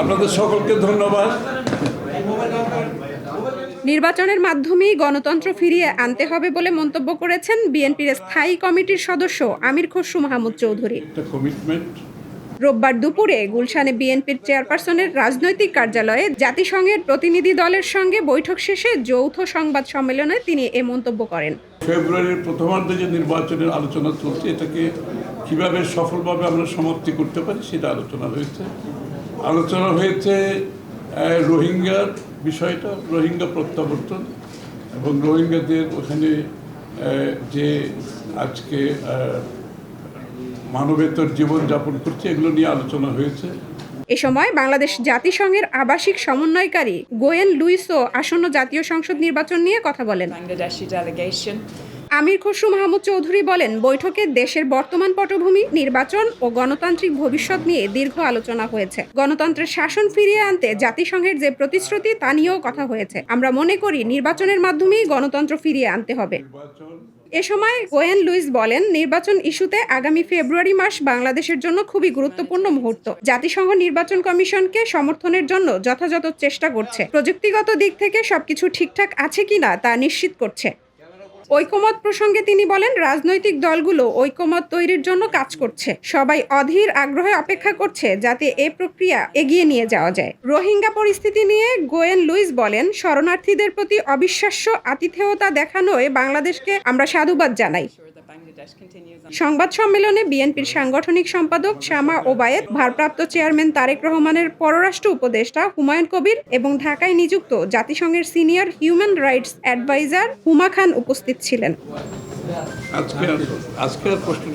আপনাদের সকলকে ধন্যবাদ। নির্বাচনের মাধ্যমেই গণতন্ত্র ফিরিয়ে আনতে হবে বলে মন্তব্য করেছেন বিএনপির স্থায়ী কমিটির সদস্য আমির খসরু মাহমুদ চৌধুরী। রোববার দুপুরে গুলশানে বিএনপির চেয়ারপারসনের রাজনৈতিক কার্যালয়ে জাতিসংঘের প্রতিনিধি দলের সঙ্গে বৈঠক শেষে যৌথ সংবাদ সম্মেলনে তিনি এ মন্তব্য করেন। ফেব্রুয়ারির প্রথমার্ধে যে নির্বাচনের আলোচনা চলছে এটাকে কীভাবে সফলভাবে আমরা সমাপ্তি করতে পারি সেটা আলোচনা হয়েছে আলোচনা হয়েছে রোহিঙ্গার বিষয়টা রোহিঙ্গা প্রত্যাবর্তন এবং রোহিঙ্গাদের ওখানে যে আজকে মানবেতর জীবনযাপন করছে এগুলো নিয়ে আলোচনা হয়েছে এ সময় বাংলাদেশ জাতিসংঘের আবাসিক সমন্বয়কারী গোয়েন লুইসও আসন্ন জাতীয় সংসদ নির্বাচন নিয়ে কথা বলেন. আমির খসরু মাহমুদ চৌধুরী বলেন, বৈঠকে দেশের বর্তমান পটভূমি, নির্বাচন ও গণতান্ত্রিক ভবিষ্যৎ নিয়ে দীর্ঘ আলোচনা হয়েছে। গণতন্ত্রের শাসন ফিরিয়ে আনতে জাতিসংঘের যে প্রতিশ্রুতি, তা নিয়েও কথা হয়েছে। আমরা মনে করি, নির্বাচনের মাধ্যমেই গণতন্ত্র ফিরিয়ে আনতে হবে। এ সময় গোয়েন লুইস বলেন, নির্বাচন ইস্যুতে আগামী ফেব্রুয়ারি মাস বাংলাদেশের জন্য খুবই গুরুত্বপূর্ণ মুহূর্ত। জাতিসংঘ নির্বাচন কমিশনকে সমর্থনের জন্য যথাযথ চেষ্টা করছে। প্রযুক্তিগত দিক থেকে সবকিছু ঠিকঠাক আছে কিনা, তা নিশ্চিত করছে। ঐকমত প্রসঙ্গে তিনি বলেন, রাজনৈতিক দলগুলো ঐকমত তৈরির জন্য কাজ করছে। সবাই অধীর আগ্রহে অপেক্ষা করছে যাতে এ প্রক্রিয়া এগিয়ে নিয়ে যাওয়া যায়। রোহিঙ্গা পরিস্থিতি নিয়ে গোয়েন লুইস বলেন, শরণার্থীদের প্রতি অবিশ্বাস্য আতিথেয়তা দেখানোয় বাংলাদেশকে আমরা সাধুবাদ জানাই। সংবাদ সম্মেলনে বিএনপির সাংগঠনিক সম্পাদক শ্যামা ওবায়েদ ভারপ্রাপ্ত চেয়ারম্যান তারেক রহমানের পররাষ্ট্র উপদেষ্টা হুমায়ুন কবির এবং ঢাকায় নিযুক্ত জাতিসংঘের senior human rights adviser Huma Khan উপস্থিত ছিলেন। আজকে আজকে প্রশ্ন